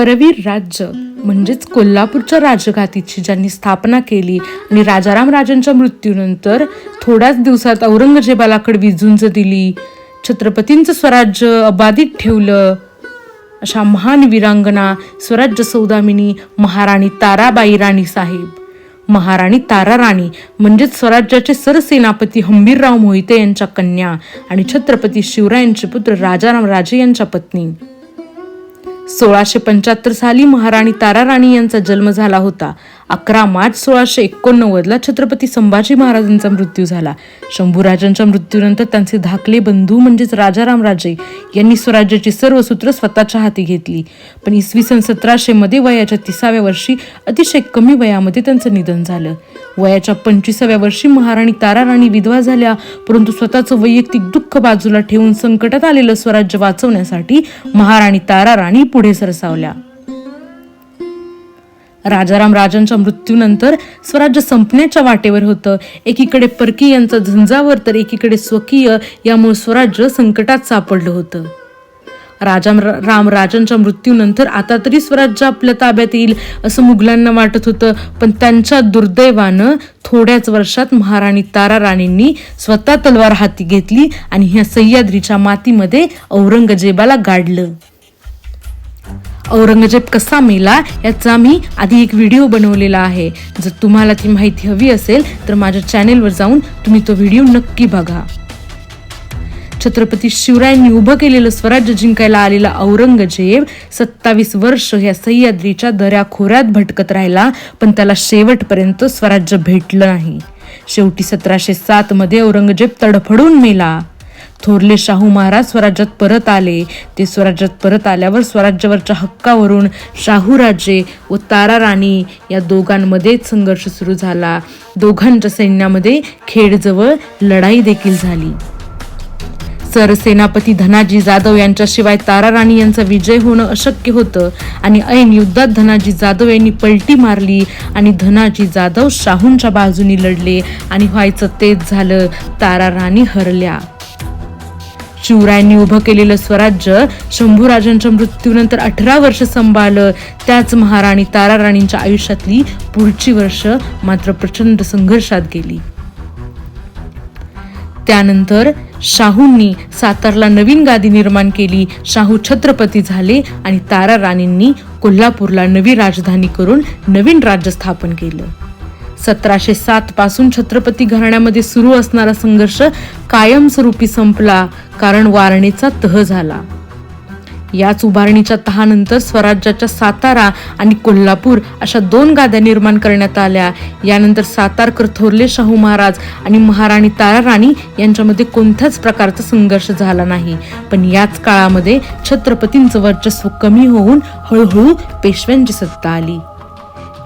करवीर राज्य म्हणजेच कोल्हापूरच्या राजघातीची ज्यांनी स्थापना केली आणि राजाराम राजांच्या मृत्यूनंतर थोड्याच दिवसात औरंगजेबाला कडवी झुंज दिली छत्रपतींचं स्वराज्य अबाधित ठेवलं. अशा महान वीरांगना स्वराज्य सौदामिनी महाराणी ताराबाई राणी साहेब. महाराणी तारा राणी म्हणजेच स्वराज्याचे सरसेनापती हंबीरराव मोहिते यांच्या कन्या आणि छत्रपती शिवरायांचे पुत्र राजाराम राजे यांच्या पत्नी. सोळाशे पंच्याहत्तर साली महाराणी तारा राणी यांचा जन्म झाला होता. अकरा मार्च सोळाशे एकोणनव्वदला छत्रपती संभाजी महाराजांचा मृत्यू झाला. शंभूराजांच्या मृत्यूनंतर त्यांचे धाकले बंधू म्हणजेच राजाराम राजे यांनी स्वराज्याची सर्व सूत्र स्वतःच्या हाती घेतली. पण इसवी सन सतराशेमध्ये वयाच्या तिसाव्या वर्षी अतिशय कमी वयामध्ये त्यांचं निधन झालं. वयाच्या पंचवीसाव्या वर्षी महाराणी तारा राणी विधवा झाल्या परंतु स्वतःचं वैयक्तिक दुःख बाजूला ठेवून संकटात आलेलं स्वराज्य वाचवण्यासाठी महाराणी तारा राणी पुढे सरसावल्या. राजाराम राजांच्या मृत्यूनंतर स्वराज्य संपण्याच्या वाटेवर होतं. एकीकडे परकीयांचा झंझावर तर एकीकडे स्वकीय यामुळे स्वराज्य संकटात सापडलं होतं. राजा राम राजांच्या मृत्यूनंतर आता तरी स्वराज्य आपल्या ताब्यात येईल असं मुघलांना वाटत होतं. पण त्यांच्या दुर्दैवानं थोड्याच वर्षात महाराणी तारा राणींनी स्वतः तलवार हाती घेतली आणि ह्या सह्याद्रीच्या मातीमध्ये औरंगजेबाला गाडलं. औरंगजेब कसा मेला याचा मी आधी एक व्हिडिओ बनवलेला आहे. जर तुम्हाला ती माहिती हवी असेल तर माझ्या चॅनेलवर जाऊन तुम्ही तो व्हिडिओ नक्की बघा. छत्रपती शिवरायांनी उभं केलेलं स्वराज्य जिंकायला आलेला औरंगजेब सत्तावीस वर्ष ह्या सह्याद्रीच्या दऱ्या खोऱ्यात भटकत राहिला पण त्याला शेवटपर्यंत स्वराज्य भेटलं नाही. शेवटी सतराशे सातमध्ये औरंगजेब तडफडून मेला. थोरले शाहू महाराज स्वराज्यात परत आले. ते स्वराज्यात परत आल्यावर स्वराज्यावरच्या हक्कावरून शाहू राजे व तारा राणी या दोघांमध्ये संघर्ष सुरू झाला. दोघांच्या सैन्यामध्ये खेडजवळ लढाई देखील झाली. सरसेनापती धनाजी जाधव यांच्याशिवाय तारा राणी यांचा विजय होणं अशक्य होतं आणि ऐन युद्धात धनाजी जाधव यांनी पलटी मारली आणि धनाजी जाधव शाहूंच्या बाजूनी लढले आणि व्हायचं तेच झालं. तारा राणी हरल्या. शिवरायांनी उभं केलेलं स्वराज्य शंभूराजांच्या मृत्यूनंतर अठरा वर्ष सांभाळलं त्याच महाराणी तारा राणींच्या आयुष्यातली पुढची वर्ष मात्र प्रचंड संघर्षात गेली. त्यानंतर शाहूंनी सातारला नवीन गादी निर्माण केली. शाहू छत्रपती झाले आणि तारा राणींनी कोल्हापूरला नवी राजधानी करून नवीन राज्य स्थापन केलं. सतराशे सात पासून छत्रपती घराण्यामध्ये सुरू असणारा संघर्ष कायमस्वरूपी संपला कारण वारणीचा तह झाला. याच उभारणीच्या तहानंतर स्वराज्याच्या सातारा आणि कोल्हापूर अशा दोन गाद्या निर्माण करण्यात आल्या. यानंतर सातारकर थोरले शाहू महाराज आणि महाराणी तारा राणी यांच्यामध्ये कोणत्याच प्रकारचा संघर्ष झाला नाही. पण याच काळामध्ये छत्रपतींचं वर्चस्व कमी होऊन हळूहळू पेशव्यांची सत्ता आली.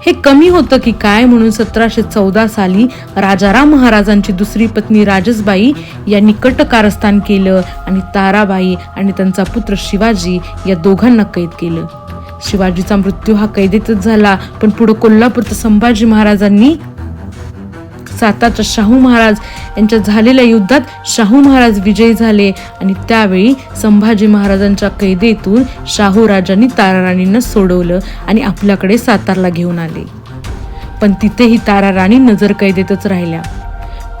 हे कमी होतं की काय म्हणून सतराशे चौदा साली राजाराम महाराजांची दुसरी पत्नी राजसबाई यांनी कटकारस्थान केलं आणि ताराबाई आणि त्यांचा पुत्र शिवाजी या दोघांना कैद केलं. शिवाजीचा मृत्यू हा कैदेतच झाला पण पुढे कोल्हापूरचं संभाजी महाराजांनी साताच्या शाहू महाराज यांच्या झालेल्या युद्धात शाहू महाराज विजयी झाले आणि त्यावेळी संभाजी महाराजांच्या कैदेतून शाहू राजांनी ताराराणींना सोडवलं आणि आपल्याकडे सातारला घेऊन आले. पण तिथेही ताराराणी नजर कैदेतच राहिल्या.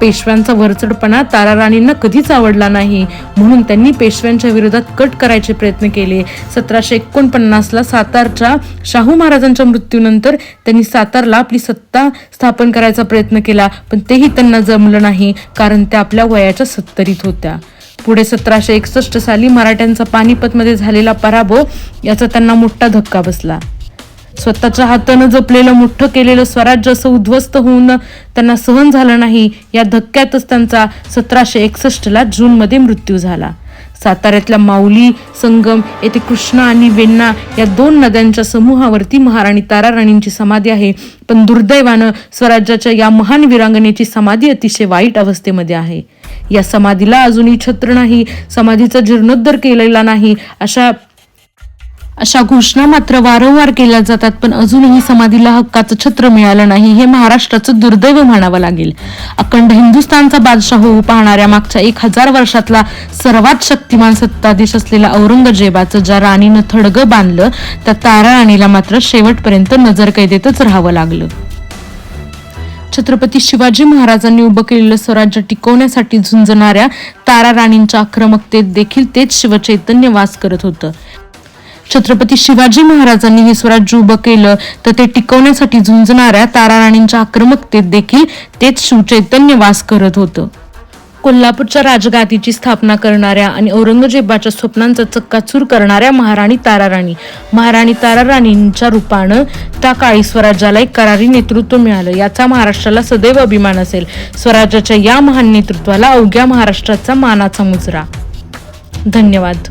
पेशव्यांचा वरचढपणा ताराराणींना कधीच आवडला नाही. म्हणून त्यांनी पेशव्यांच्या विरोधात कट करायचे प्रयत्न केले. सतराशे एकोणपन्नासला सातारच्या शाहू महाराजांच्या मृत्यूनंतर त्यांनी सातारला आपली सत्ता स्थापन करायचा प्रयत्न केला पण तेही त्यांना जमलं नाही कारण त्या आपल्या वयाच्या सत्तरीत होत्या. पुढे सतराशे एकसष्ट साली मराठ्यांचा पानिपतमध्ये झालेला पराभव याचा त्यांना मोठा धक्का बसला. स्वतःच्या हातानं जपलेलं मोठं केलेलं स्वराज्य असं उद्ध्वस्त होऊन त्यांना सहन झालं नाही. या धक्क्यातच त्यांचा सतराशे एकसष्टला जूनमध्ये मृत्यू झाला. साताऱ्यातल्या माऊली संगम येथे कृष्णा आणि वेण्णा या दोन नद्यांच्या समूहावरती महाराणी तारा राणींची समाधी आहे. पण दुर्दैवानं स्वराज्याच्या या महान विरांगणेची समाधी अतिशय वाईट अवस्थेमध्ये आहे. या समाधीला अजूनही छत्र नाही. समाधीचा जीर्णोद्धार केलेला नाही. अशा अशा घोषणा मात्र वारंवार केल्या जातात पण अजूनही समाधीला हक्काचं छत्र मिळालं नाही हे महाराष्ट्राचं दुर्दैव म्हणावं लागेल. अखंड हिंदुस्थानचा बादशाह होऊ पाहणाऱ्या मागच्या एक हजार वर्षातला सर्वात शक्तिमान सत्ताधीश असलेला औरंगजेबाचं ज्या राणीनं थडगं बांधलं त्या तारा राणीला मात्र शेवटपर्यंत नजरकैदेतच राहावं लागलं. छत्रपती शिवाजी महाराजांनी उभं केलेलं स्वराज्य टिकवण्यासाठी झुंजणाऱ्या तारा राणींच्या आक्रमकतेत देखील तेच शिवचैतन्य वास करत होतं. छत्रपती शिवाजी महाराजांनी हे स्वराज्य उभं केलं तर ते टिकवण्यासाठी झुंजणाऱ्या तारा राणींच्या आक्रमकतेत देखील तेच शिवचैतन्य वास करत होतं. कोल्हापूरच्या राजगादीची स्थापना करणाऱ्या आणि औरंगजेबाच्या स्वप्नांचा चक्काचूर करणाऱ्या महाराणी ताराराणी. महाराणी ताराराणींच्या रूपानं त्या काळी स्वराज्याला एक करारी नेतृत्व मिळालं. याचा महाराष्ट्राला सदैव अभिमान असेल. स्वराज्याच्या या महान नेतृत्वाला अवघ्या महाराष्ट्राचा मानाचा मुजरा. धन्यवाद.